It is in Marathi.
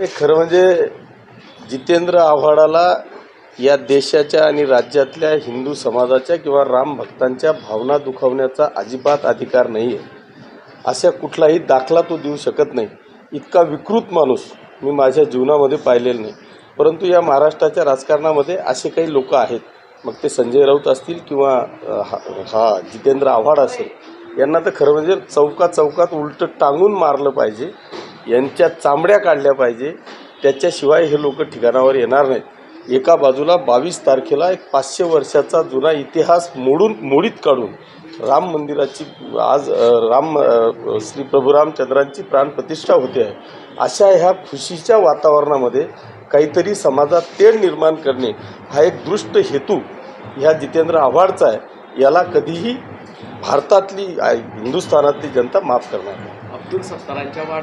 हे खरं म्हणजे जितेंद्र आव्हाडाला या देशाच्या आणि राज्यातल्या हिंदू समाजाच्या किंवा राम भक्तांच्या भावना दुखावण्याचा अजिबात अधिकार नाही आहे अशा कुठलाही दाखला तो देऊ शकत नाही. इतका विकृत माणूस मी माझ्या जीवनामध्ये पाहिलेला नाही. परंतु या महाराष्ट्राच्या राजकारणामध्ये असे काही लोक आहेत. मग ते संजय राऊत असतील किंवा हा हा जितेंद्र आव्हाड असेल यांना तर खरं म्हणजे चौकात चौकात उलटं टांगून मारलं पाहिजे. यांच्या चांबड्या काढल्या पाहिजे. त्याच्याशिवाय हे लोक ठिकाणावर येणार नाहीत. एका बाजूला बावीस तारखेला एक पाचशे वर्षाचा जुना इतिहास मोडून मोडीत काढून राम मंदिराची आज राम श्री प्रभू रामचंद्रांची प्राणप्रतिष्ठा होते. आहे अशा ह्या खुशीच्या वातावरणामध्ये काहीतरी समाजात तेढ निर्माण करणे हा एक दृष्ट हेतू ह्या जितेंद्र आव्हाडचा आहे. याला कधीही भारतातली हिंदुस्थानातली जनता माफ करणार नाही. अब्दुल सत्तारांच्या वाढ